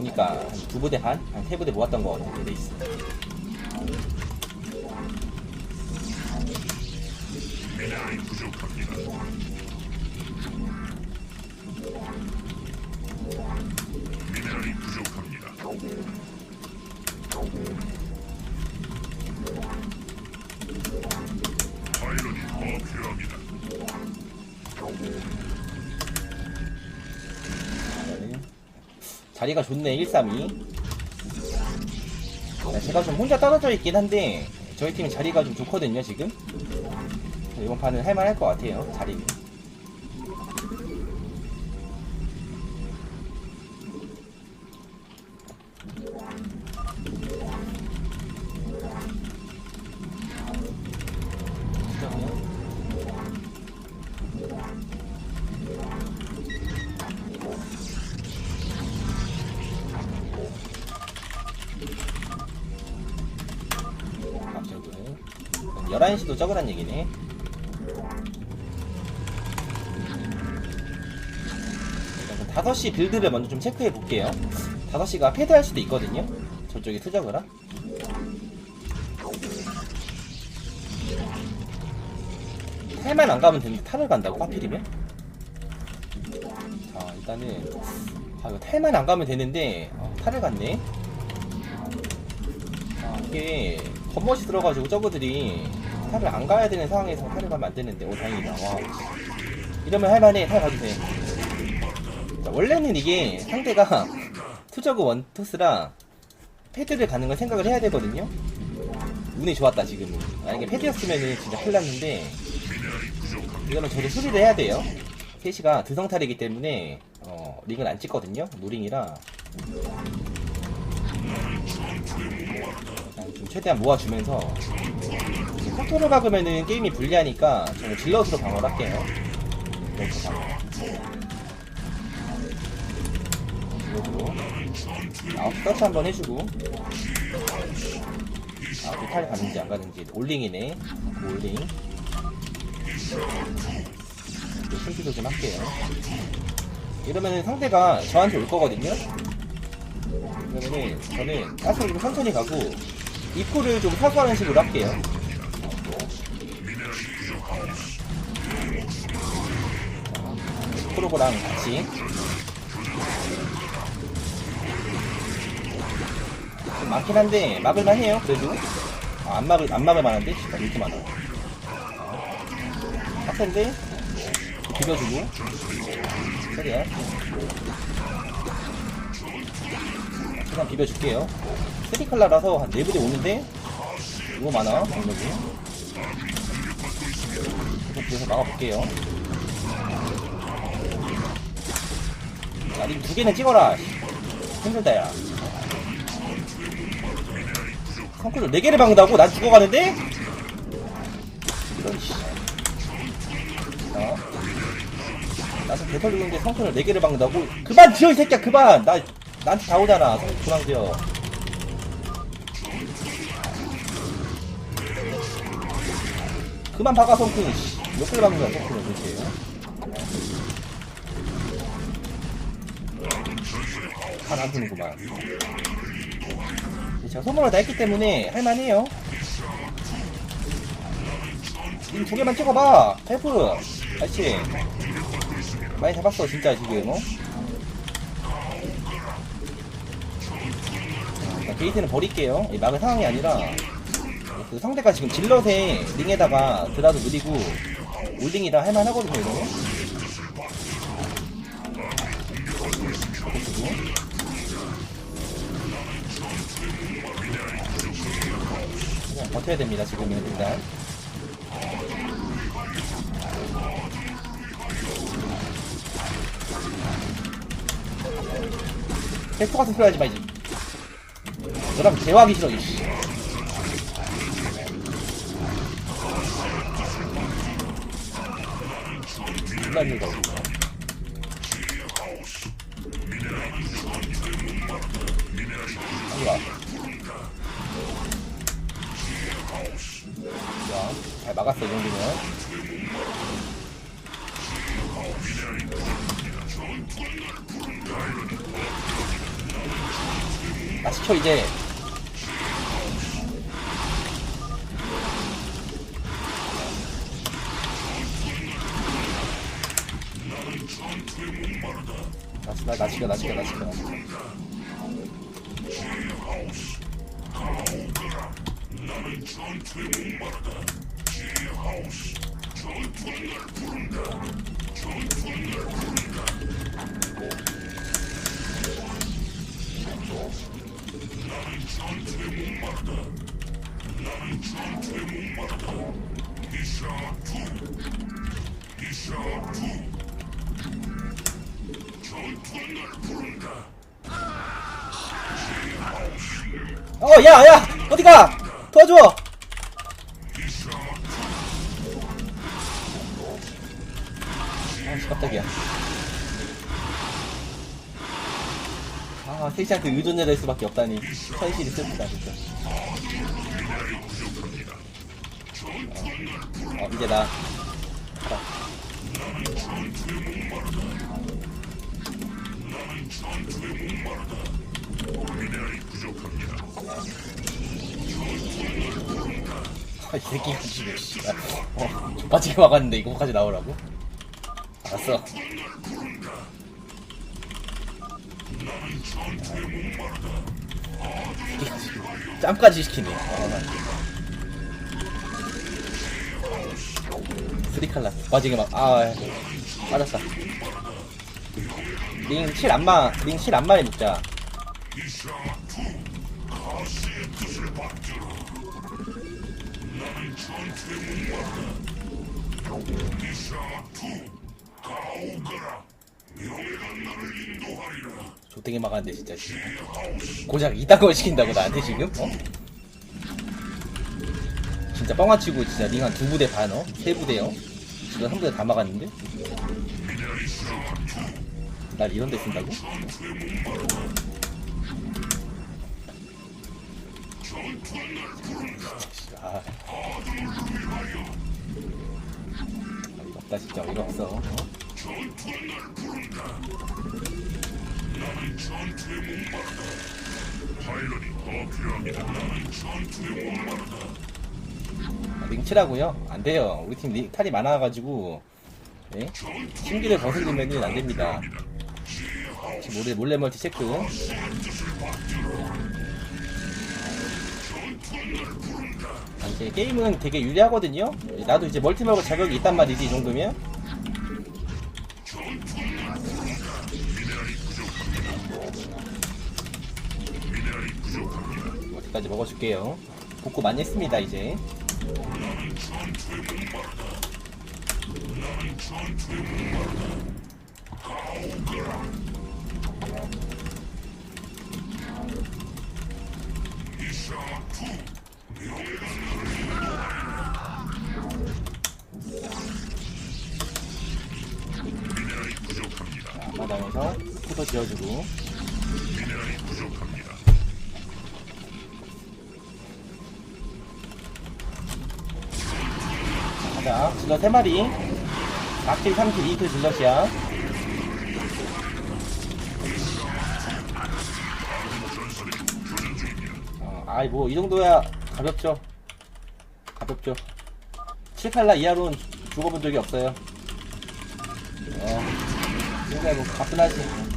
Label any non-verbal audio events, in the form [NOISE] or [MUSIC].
보니까 한 두 부대 반? 한 세 부대 모았던 거 같은데 돼 있어. 부족합니다. 자리가 좋네 132 네, 제가 좀 혼자 떨어져 있긴 한데 저희 팀이 자리가 좀 좋거든요 지금. 이번 판은 할만할 것 같아요 자리 11시도 적으란 얘기네. 일단 5시 빌드를 먼저 좀 체크해 볼게요. 5시가 패드할 수도 있거든요. 저쪽에 투적을라 탈만 안 가면 되는데 탈을 간다고 하필이면? 자 일단은 아 이거 탈만 안 가면 되는데 어, 탈을 갔네. 아, 이게 겉멋이 들어가지고 저거들이 탈을 안 가야 되는 상황에서 탈을 가면 안 되는데 오 다행이다. 와. 이러면 할만해. 탈 가도 돼 자, 원래는 이게 상대가 [LAUGHS] 투저그 원토스라 패드를 가는 걸 생각을 해야 되거든요. 운이 좋았다 지금은. 만약에 패드였으면은 진짜 큰일 났는데 이거는 저도 수리를 해야 돼요. 3시가 드성탈이기 때문에 어, 링을 안 찍거든요. 노링이라. 자, 좀 최대한 모아주면서 포토를 박으면은 게임이 불리하니까 저는 질럿으로 방어를 할게요. 이렇게 질럿으로 아웃 서치 한번 해주고 아웃 탈 가는지 안 가는지 올링이네. 올링. 숨기도 좀 할게요. 이러면은 상대가 저한테 올 거거든요 그러면은 저는 가스를 좀 천천히 가고 입구를 좀 사수하는 식으로 할게요. 프로그랑 같이. 좀 많긴 한데 막을만 해요 그래도. 아, 안 막을 안 막을 만한데? 진짜 이렇게 많아. 빡센데? 비벼주고. 최대한 최대한 비벼줄게요 스리칼라라서 한 4부대 오는데 이거 많아 병력이 계속 그래서 막아볼게요 야, 니두 개는 찍어라. 씨. 힘들다, 야. 성클을 네 개를 박는다고? 난 죽어가는데? 이런, 씨. 자. 나도 개털리고 있는데 성클을 네 개를 박는다고? 그만 지어, 이 새끼야, 그만! 나, 나한테 다 오잖아. 성클 그만 박아, 씨. 몇 개를 박는 거야, 성클을, 도대체. 잘안 드는구만. 제가 선물을 다 했기 때문에 할만해요. 지금 두 개만 찍어봐. 헬프. 아저씨. 많이 잡았어, 진짜 지금, 어? 게이트는 버릴게요. 이 막을 상황이 아니라, 그 상대가 지금 질럿에 링에다가 드라도 느리고, 올링이라 할만하거든요. 그리고 그냥 버텨야 됩니다 지금은 일단 텍토 같은 소리 하지 마 이제 너랑 대화하기 싫어 이씨 존나 힘들다. 아니야 자, 잘 막았어, 이 정도면. 나 시켜 이제 나, 나, 나 시켜 나 시켜 나 시켜 나 시켜 어, 야, 야, 어디가? 도와줘! 아, 깜짝이야. 아, 세시한테 의존해야 될 수밖에 없다니. 현실이 슬프다, 진짜. 어, 어, 이제 나. 가라. 부족합니다. 아, 이 새끼가 지금, 씨발. 어, 빠지게 막았는데 이거까지 나오라고? 알았어. [LAUGHS] 짬까지 시키네. 어, 나. 스리칼라. 빠지게 막, 아, 빠졌다. 링 7 안마, 링 7 안마에 묶자. 조땡이 막았는데 진짜 씨. 고작 이딴 걸 시킨다고 나한테 지금? 어? 진짜 뻥아치고 진짜 링 한 두 부대 반 어? 세 부대요? 지금 한 부대 다 막았는데? 날 이런 데 쓴다고? 없다 진짜 어이가 없어. 아, 링 치라고요? 안 돼요. 우리 팀 링, 탈이 많아가지고 예? 신기를 거슬리면은 안 됩니다. 몰래 멀티 체크. 아, 이제 게임은 되게 유리하거든요. 나도 이제 멀티 먹을 자격이 있단 말이지 이 정도면. 어디까지 먹어줄게요. 복구 많이 했습니다 이제. 앞마당에서 후도 지어주고. 미네랄이 부족합니다. 가자. 질럿 3마리. 4킬, 3킬, 2킬 질럿이야. 아이, 뭐, 이 정도야 가볍죠. 가볍죠. 7칼라 이하로는 죽어본 적이 없어요. 어, 그러니까 뭐, 가뿐하지.